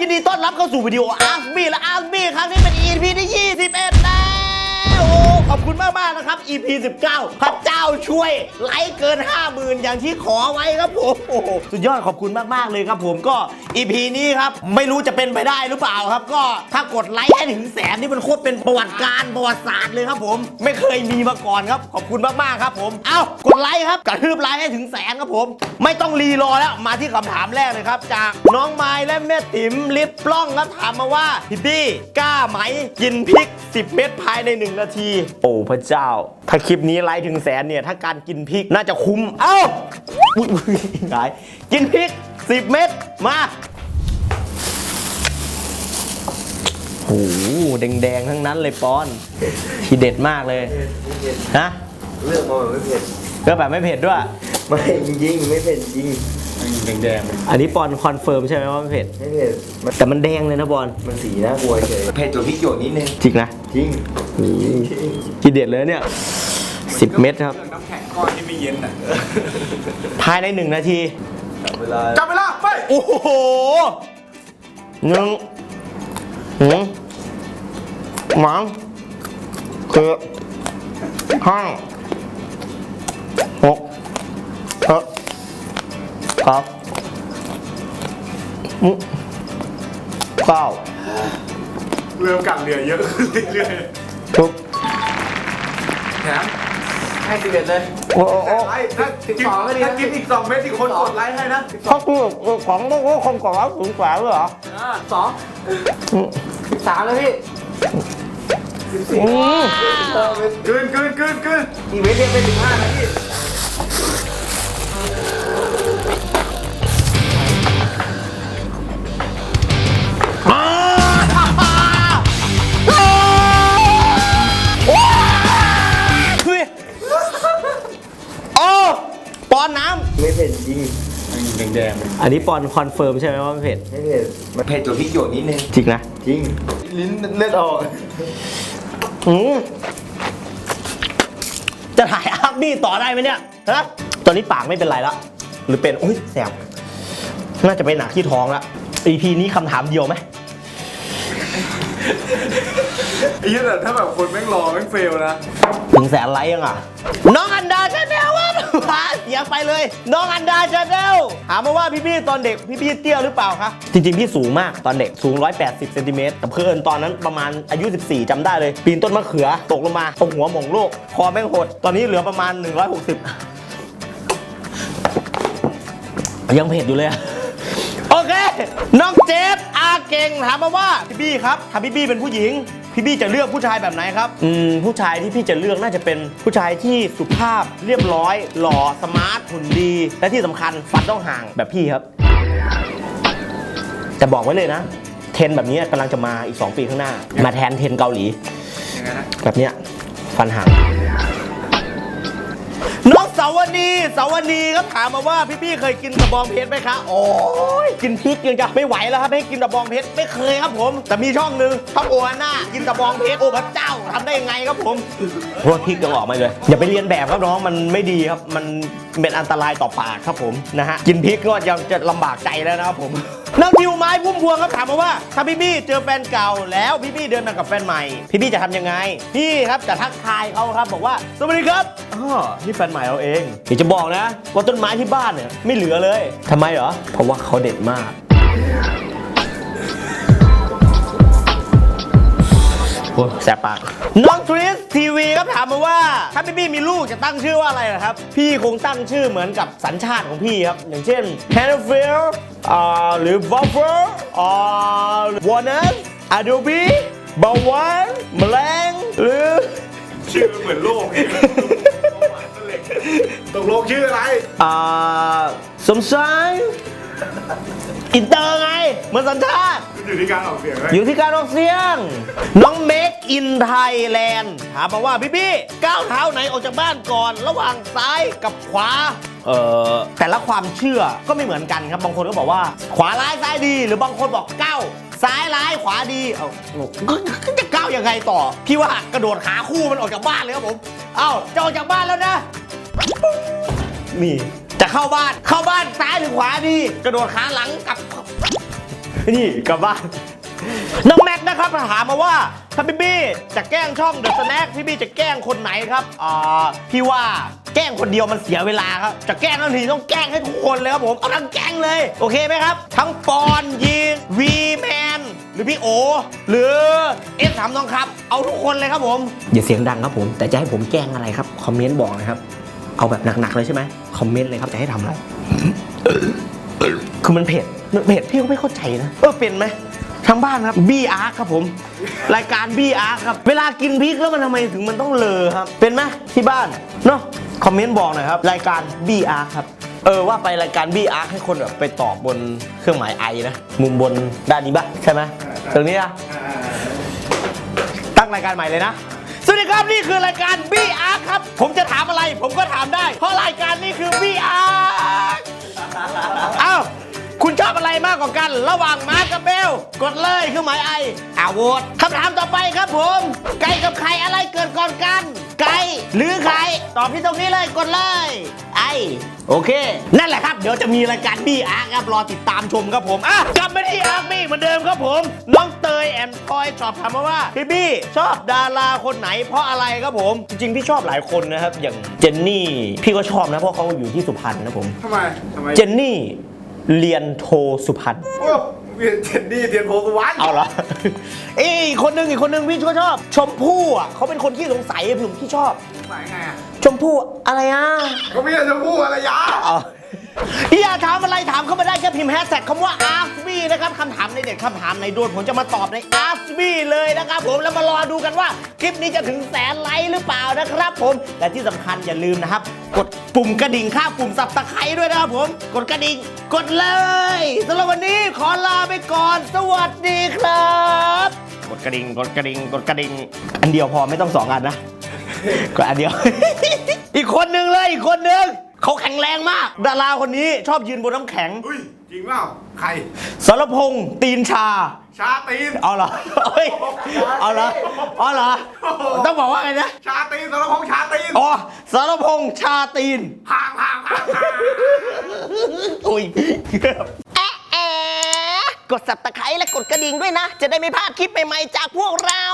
ยินดีต้อนรับเข้าสู่วิดีโออาร์บีและอาร์บีครั้งนี้เป็น EP ที่ 21 แล้ว ขอบคุณมากมากนะครับ EP 19พระเจ้าช่วย ไลค์เกิน 50,000 อย่างที่ขอไว้ครับผมสุดยอดขอบคุณมาก ๆ เลยครับผมก็ EP นี้ครับ ไม่รู้จะเป็นไปได้หรือเปล่าครับ ก็ถ้ากดไลค์ให้ถึงแสนนี่มันโคตรเป็นประวัติการประวัติศาสตร์เลยครับผม ไม่เคยมีมาก่อนครับ ขอบคุณมาก ๆ ครับผม เอ้ากดไลค์ครับกระทืบไลค์ให้ถึงแสนครับผม ไม่ต้องรีรอแล้วมาที่คำถามแรกเลยครับ จากน้องไม้และแม่ติ๋มลิปปล้องครับถามมาว่าพี่บี้กล้าไหมกินพริก 10 เม็ดภายใน 1 นาทีโอ้พระเจ้า ถ้าคลิปนี้ไลค์ถึงแสนเนี่ย ถ้าการกินพริกน่าจะคุ้ม เอ้าอุ๊ยอุ๊ยหายกินพริก 10 เม็ดมาโอ้โหแดงๆ ทั้งนั้นเลยปอน ทีเด็ดมากเลยฮะเลือกมาแบบไม่เผ็ดก็แบบไม่เผ็ดด้วย ไม่จริงๆไม่เผ็ดจริง แดงอันนี้ปอนคอนเฟิร์มใช่ไหมว่าไม่เผ็ดไม่เผ็ดมันแต่มันแดงเลยนะบอลมันสีน่ากลัวเฉยเผ็ดตัวพริกหยวกนิดนึงจริงนะจริงทีเด็ดเลยเนี่ย10เม็ดครับเครื่องน้ำแข็งก้อนที่ไม่เย็นอะภายในหนึ่งนาทีเวลาจับเวลาไปโอ้โหหนึ่งหืมหมังคือห้าหกเจ็ด ครับอืมเก้าเริ่มกัดเหลือเยอะขึ้นเรื่อยทุกๆแถมให้สิบเอ็ดเลยโอ้โหไอ้ถ้ากินถ้ากินอีกสองเม็ดอีกคนกดไลค์ให้นะเขาคือของพวกพวกคนก่อนว่าสูงกว่าเลยเหรอสองสิบสามเลยพี่อืมกลืนกลืนกลืนกลืนอีกเม็ดเดียวเป็นสิบห้านะพี่ อนน้ไม่เผ็ดจริงแดงำอันนี้ปอนคอนเฟิร์มใช่ไหมว่าไม่เผ็ดไม่เผ็ดมันเผ็ดตัวพริกหยวกนิดนึง จริงนะจริง ลิ้นเลือดออก อืมจะถ่ายอัพบี้ต่อได้ไหมเนี่ยฮะตอนนี้ปากไม่เป็นไรแล้วหรือเป็นอุ้ยแสบน่าจะไปหนักที่ท้องแล้ว EP นี้คำถามเดียวไหมไอ้เหี้ยแต่ถ้าแบบคนแม่งรอแม่งเฟลนะ ถึงแสนไลค์ยังอะ น้องอันดาชาแนล ว่าหาเสียงไปเลย น้องอันดาชาแนลถามมาว่าพี่พี่ๆตอนเด็กพี่พี่ๆเตี้ยหรือเปล่าคะจริงๆพี่สูงมากตอนเด็กสูง 180เซนติเมตรแต่เพื่อนตอนนั้นประมาณอายุ 14จำได้เลย ปีนต้นมะเขือตกลงมาตรงหัวหม่งโลกคอแม่งหด ตอนนี้เหลือประมาณ 160 ยังเผ็ดอยู่เลยอะโอเค น้องเจฟอาเก่งถามมาว่าพี่บี้ครับถ้าพี่บี้เป็นผู้หญิง พี่บี้จะเลือกผู้ชายแบบไหนครับอืมผู้ชายที่พี่จะเลือกน่าจะเป็นผู้ชายที่สุภาพเรียบร้อย หล่อสมาร์ทหุ่นดี และที่สำคัญฟันต้องห่างแบบพี่ครับ แต่บอกไว้เลยนะ เทรนด์แบบนี้กำลังจะมาอีก 2 ปีข้างหน้า มาแทนเทรนด์เกาหลี ยังไงนะ แบบเนี้ยฟันห่างน้อง สาวนีสาวนีครับถามมาว่าพี่พี่ๆเคยกินกระบองเพชรไหมคะโอ้ยกินพริกยังจะไม่ไหวแล้วครับให้กินกระบองเพชรไม่เคยครับผม แต่มีช่องหนึ่งช่องโอฮาน่ากินกระบองเพชรโอ้พระเจ้าทำได้ยังไงครับผมเพราะว่าพริกยังออกมาเลยอย่าไปเรียนแบบครับน้องมันไม่ดีครับมัน เป็นอันตรายต่อปากครับผมนะฮะกินพริกก็ยังจะลำบากใจแล้วนะครับผมนางทิวไม้พุ่มพวงครับถามมาว่าถ้าพี่บี้เจอแฟนเก่าแล้วพี่บี้เดินมากับแฟนใหม่ พี่บี้จะทำยังไง พี่ครับจะทักทายเขาครับบอกว่า สวัสดีครับอ๋อนี่แฟนใหม่เราเองเดี๋ยวจะบอกนะ ว่าต้นไม้ที่บ้านเนี่ยไม่เหลือเลยทำไมเหรอเพราะว่าเขาเด็ดมากโอ้แสบปาก น้องทริสทีวีครับถามมาว่า ถ้าพี่บี้มีลูกจะตั้งชื่อว่าอะไรนะครับ พี่คงตั้งชื่อเหมือนกับสัญชาติของพี่ครับ อย่างเช่น h a n n a f i e l อ่าหรือ w a f f e r อ่า Walnut Adobe เบาหวานแมลงหรือ ชื่อเหมือนโลกเองตกลงชื่ออะไร อ่าสมชาย อินเตอร์ไงเหมือนสัญชาติ อยู่ที่การออกเสียงไหมอยู่ที่การออกเสียง น้องเมคอินไทยแลนด์ถามมาว่าพี่พี่ก้าวเท้าไหนออกจากบ้านก่อน ระหว่างซ้ายกับขวาเอ่อแต่ละความเชื่อก็ไม่เหมือนกันครับบางคนก็บอกว่า ขวาร้ายซ้ายดี หรือบางคนบอกก้าวซ้ายร้ายขวาดีเอ้าก็จะก้าวยังไงต่อ พี่ว่ากระโดดขาคู่มันออกจากบ้านเลยครับผม เอ้าจะออกจากบ้านแล้วนะนี่ จะเข้าบ้านเข้าบ้านซ้ายหรือขวาดี กระโดดขาหลังกลับ นี่กลับบ้านน้องแม็กนะครับถามมาว่าถ้าพี่บี้จะแกล้งช่องเดอะสแน็คพี่บี้จะแกล้งคนไหนครับอ่าพี่ว่าแกล้งคนเดียวมันเสียเวลาครับ จะแกล้งทันทีต้องแกล้งให้ทุกคนเลยครับผมเอาทั้งแก๊งเลย โอเคไหมครับ ทั้งปอนยีนวีแมนหรือพี่โอ หรือเอฟถามน้องครับ เอาทุกคนเลยครับผม อย่าเสียงดังครับผม แต่จะให้ผมแกล้งอะไรครับ คอมเมนต์บอกนะครับ เอาแบบหนักๆเลยใช่ไหมคอมเมนต์เลยครับจะให้ทำอะไร คือมันเผ็ดมันเผ็ดพี่ก็ไม่เข้าใจนะเออเป็นไหมทางบ้านครับบี้อาร์ครับผม รายการบี้อาร์ครับ เวลากินพริกแล้วมันทำไมถึงมันต้องเลอครับ เป็นไหมที่บ้านเนาะคอมเมนต์บอกหน่อยครับ รายการบี้อาร์ครับเออว่าไปรายการบี้อาร์ให้คนแบบไปตอบบนเครื่องหมายไอนะมุมบนด้านนี้ปะใช่ไหมตรงนี้นะตั้งรายการใหม่เลยนะ สวัสดีครับนี่คือรายการ BR ครับ ผมจะถามอะไรผมก็ถามได้ เพราะรายการนี้คือ BR เอ้าคุณ ชอบอะไรมากกว่ากัน ระหว่างมาร์คกับเบล กดเลยคือหมายไออาโหวตคำถามต่อไปครับผม ไก่กับไข่อะไรเกิดก่อนกัน ไก่หรือไข่ตอบที่ตรงนี้เลยกดเลย ไอโอเค นั่นแหละครับ เดี๋ยวจะมีรายการบี้อาร์ครับรอติดตามชมครับผมอะกลับมาที่อาร์บี้เหมือนเดิมครับผมน้องเตยแอนพลอยสอบถามมาว่าพี่บี้ชอบดาราคนไหนเพราะอะไรครับผม จริงๆพี่ชอบหลายคนนะครับ อย่างเจนนี่ พี่ก็ชอบนะเพราะเขาอยู่ที่สุพรรณนะผมทำไมทำไมเจนนี่ เรียนโทสุพรรณโอ้เวียนเจนนี่เทียนโพสุวรรณเอาเหรอเอ้ยอีกคนนึงอีกคนนึงพี่ก็ชอบ ชมพู่อะเขาเป็นคนที่สงสัยอะผมที่ชอบ หมายไงอะชมพู่อะไรอะ ก็ไม่อยากจะพูดอะไรยะเอา อยากถามอะไรถามเข้ามาได้แค่พิมพ์แฮชแท็กคำว่า ask me นะครับคำถามในเด็ดคำถามในโดนผมจะมาตอบใน ask me เลยนะครับผมแล้วมารอดูกันว่าคลิปนี้จะถึงแสนไลค์หรือเปล่านะครับผมและที่สำคัญอย่าลืมนะครับ กดปุ่มกระดิ่งข้างปุ่มสับตะไคร้ด้วยนะครับผม กดกระดิ่งกดเลยสำหรับวันนี้ขอลาไปก่อน สวัสดีครับ กดกระดิ่งกดกระดิ่งกดกระดิ่งอันเดียวพอไม่ต้องสองอันนะก็อันเดียว อีกคนนึงเลยอีกคนนึง เขาแข็งแรงมาก ดาราคนนี้ชอบยืนบนน้ำแข็งอุ้ยจริงเปล่าใครสรพงษ์ตีนชา ชาตีน เอาเหรอเฮ้ยเอาเหรอเอาเหรอต้องบอกว่าไงนะ ชาตีนสารพงษ์ชาตีนอ๋อสรพงษ์ชาตีนห่างห่างห่างห่างอุ้ยแอะแอะกดสับตะไคร้และกดกระดิ่งด้วยนะ จะได้ไม่พลาดคลิปใหม่ๆจากพวกเรา